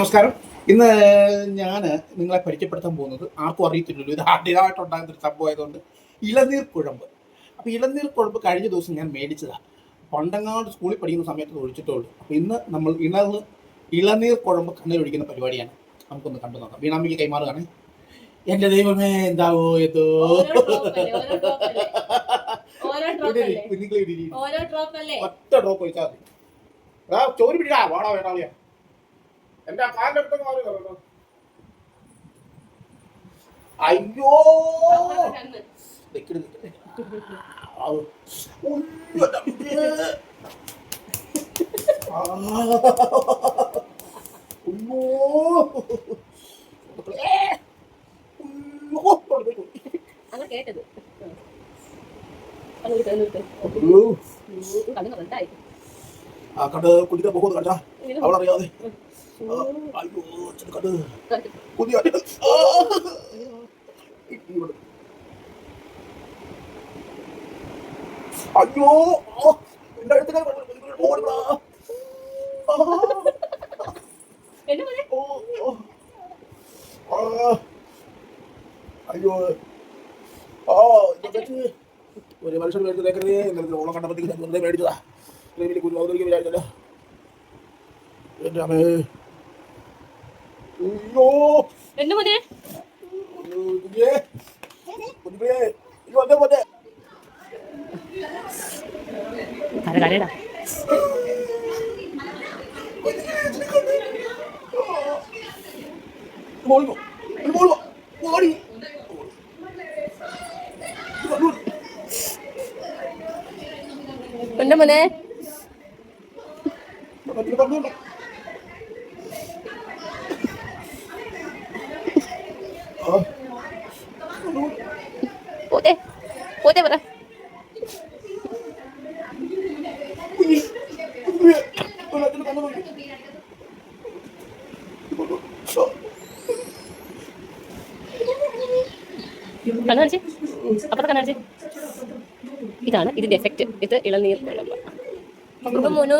നമസ്കാരം. ഇന്ന് ഞാൻ നിങ്ങളെ പരിചയപ്പെടുത്താൻ പോകുന്നത് ആർക്കും അറിയത്തില്ലല്ലോ. ഇത് ആദ്യമായിട്ട് ഉണ്ടാകുന്ന ഒരു സംഭവം ആയതുകൊണ്ട് ഇളനീർ കുഴമ്പ്. അപ്പോൾ ഇളനീർ കുഴമ്പ് കഴിഞ്ഞ ദിവസം ഞാൻ മേടിച്ചതാണ് പണ്ടങ്ങാട് സ്കൂളിൽ പഠിക്കുന്ന സമയത്ത് ഒഴിച്ചിട്ടുള്ളൂ. അപ്പോൾ ഇന്ന് നമ്മൾ ഇളർ ഇളനീർ കുഴമ്പ് കണ്ണിൽ ഒഴിക്കുന്ന പരിപാടിയാണ്. നമുക്കൊന്ന് കണ്ടു നോക്കാം. വീണാമ്പിക്ക് കൈമാറുകയാണ്. എന്റെ ദൈവമേ എന്താവോ എന്തോ? ഒറ്റ ഡ്രോപ്പ് ഒഴിച്ചാൽ മതി. എടാ, പിടിക്കാ വാടാ വേണാളിയാ എന്റെ ആ കാലിന്റെ അടുത്തൊക്കെ മാറി കേട്ടോ. അയ്യോ. നിക്കട്, കേട്ടത്. കണ്ണ് കണ്ടായി. ആ കണ്ട് കുടിക്കാൻ പോകുന്നത് കണ്ടാ അവളറിയാതെ. അയ്യോ. അയ്യോ എന്റെ ഒരു മനുഷ്യൻ മേടിച്ചതേക്കരുതേ ഇന്നലെ ഓളം കണ്ടപ്പോഴത്തേക്ക് വെറുതെ മേടിച്ചതാ വലിയ കുരു അവതരിക്കാൻ വിചാരിച്ചല്ലോ എന്റെ അമ്മേ അയ്യോ. എന്നെ പോലെ? കുഞ്ഞേ കുഞ്ഞേ അയ്യോ എന്റെ പോലെ കര കരടാ. മോളിക്കോ മോളിക്കോ മോളി എന്നെ മോനെ? പോത്തെ. പോത്തെ പറ. കുഞ്ഞി കുഞ്ഞേ വെള്ളത്തിന് കണ്ണു നോക്കി കണ്ണ് കാണിച്ച്. അപ്പുറത്തെ കണ്ണ് കാണിച്ച്. ഇതാണ് ഇതിന്റെ എഫക്റ്റ് ഇത് ഇളനീർ ഇപ്പൊ മോനു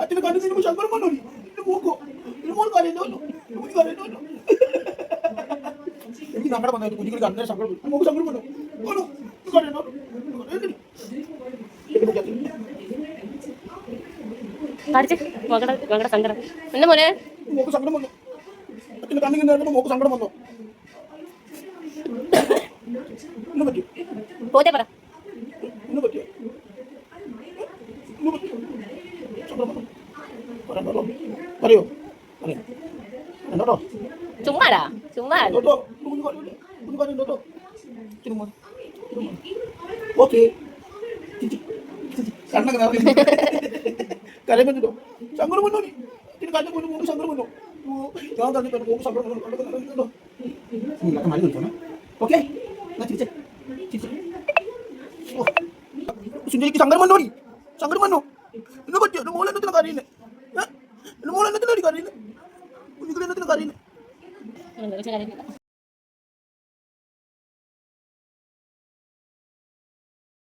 അച്ഛനെ കണ്ടു ശങ്കരൻ മോൾ കരയുന്നല്ലോ കുഞ്ഞി കരയുന്നല്ലോ എനിക്ക് നമ്മുടെ വന്നായിട്ട് കുഞ്ഞിക്ക് കണ്ണേ സങ്കടം നമുക്ക് മോനെ? മൂക്ക് സങ്കടം വന്നു. അച്ഛനെ കണ്ണിങ്ങനെ നേരിടുമ്പോ മൂക്ക് സങ്കടം വന്നു. ഇന്ന് പറ്റി പോത്തെ പറ. ഇന്ന് പറ്റിയോ? ഇന്ന് പറ്റിയോ? സങ്കടം വന്നു. പറയണ്ടോ പറയോ? പറയോ. എന്നോട്ടോ ചുമ്മാടാ ചുമ്മാ bunuh dulu dulu oke. Karena kenapa ini? Kalian mau duduk sanggup bunuh nih. Ini kalian bunuh bunuh sanggup bunuh. Jangan tadi kan bunuh sanggup bunuh bunuh bunuh. Bunuh dulu oke. Nggak cicik cicik oh. Sendiri sanggup bunuh nih. Sanggup bunuh. Ini mulai nanti negara ini? Hah? Mulai nanti negara ini. Ini kalian nanti negara ini. Enggak bisa negara ini.